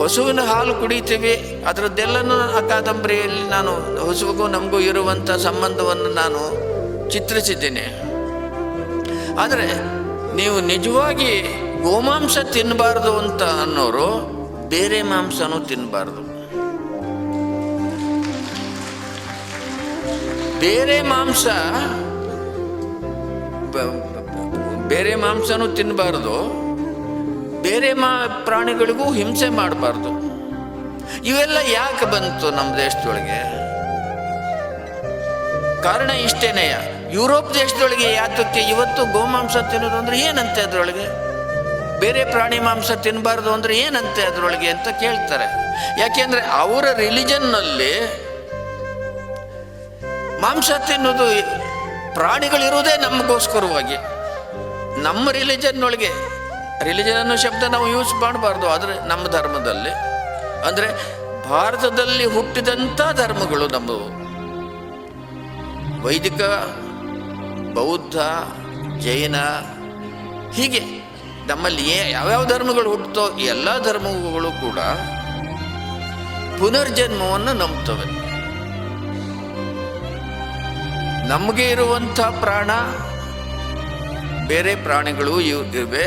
ಹಸುವಿನ ಹಾಲು ಕುಡಿತೀವಿ ಅದರದ್ದೆಲ್ಲನೂ ಆ ಕಾದಂಬರಿಯಲ್ಲಿ ನಾನು ಹಸುವಿಗೂ ನಮಗೂ ಇರುವಂಥ ಸಂಬಂಧವನ್ನು ನಾನು ಚಿತ್ರಿಸಿದ್ದೇನೆ. ಆದರೆ ನೀವು ನಿಜವಾಗಿ ಗೋಮಾಂಸ ತಿನ್ನಬಾರ್ದು ಅಂತ ಅನ್ನೋರು ಬೇರೆ ಮಾಂಸನೂ ತಿನ್ನಬಾರ್ದು. ಬೇರೆ ಮಾಂಸ ಬೇರೆ ಮಾಂಸನೂ ತಿನ್ನಬಾರ್ದು. ಬೇರೆ ಮಾ ಪ್ರಾಣಿಗಳಿಗೂ ಹಿಂಸೆ ಮಾಡಬಾರ್ದು. ಇವೆಲ್ಲ ಯಾಕೆ ಬಂತು ನಮ್ಮ ದೇಶದೊಳಗೆ? ಕಾರಣ ಇಷ್ಟೇನೆಯ ಯುರೋಪ್ ದೇಶದೊಳಗೆ ಯಾತಕ್ಕೆ ಇವತ್ತು ಗೋಮಾಂಸ ತಿನ್ನೋದು ಅಂದ್ರೆ ಏನಂತೆ ಅದರೊಳಗೆ? ಬೇರೆ ಪ್ರಾಣಿ ಮಾಂಸ ತಿನ್ನಬಾರ್ದು ಅಂದ್ರೆ ಏನಂತೆ ಅದರೊಳಗೆ ಅಂತ ಕೇಳ್ತಾರೆ. ಯಾಕೆಂದ್ರೆ ಅವರ ರಿಲಿಜನ್ನಲ್ಲಿ ಮಾಂಸ ತಿನ್ನೋದು ಪ್ರಾಣಿಗಳಿರುವುದೇ ನಮಗೋಸ್ಕರವಾಗಿ. ನಮ್ಮ ರಿಲಿಜನ್ ಒಳಗೆ ರಿಲಿಜನ್ ಅನ್ನೋ ಶಬ್ದ ನಾವು ಯೂಸ್ ಮಾಡಬಾರ್ದು, ಆದರೆ ನಮ್ಮ ಧರ್ಮದಲ್ಲಿ. ಅಂದರೆ ಭಾರತದಲ್ಲಿ ಹುಟ್ಟಿದಂಥ ಧರ್ಮಗಳು ನಮ್ಮವು. ವೈದಿಕ, ಬೌದ್ಧ, ಜೈನ, ಹೀಗೆ ನಮ್ಮಲ್ಲಿ ಏ ಯಾವ್ಯಾವ ಧರ್ಮಗಳು ಹುಟ್ಟುತ್ತೋ ಎಲ್ಲ ಧರ್ಮಗಳು ಕೂಡ ಪುನರ್ಜನ್ಮವನ್ನು ನಂಬ್ತವೆ ನಮಗೆ ಇರುವಂಥ ಪ್ರಾಣ, ಬೇರೆ ಪ್ರಾಣಿಗಳು ಇವೆ.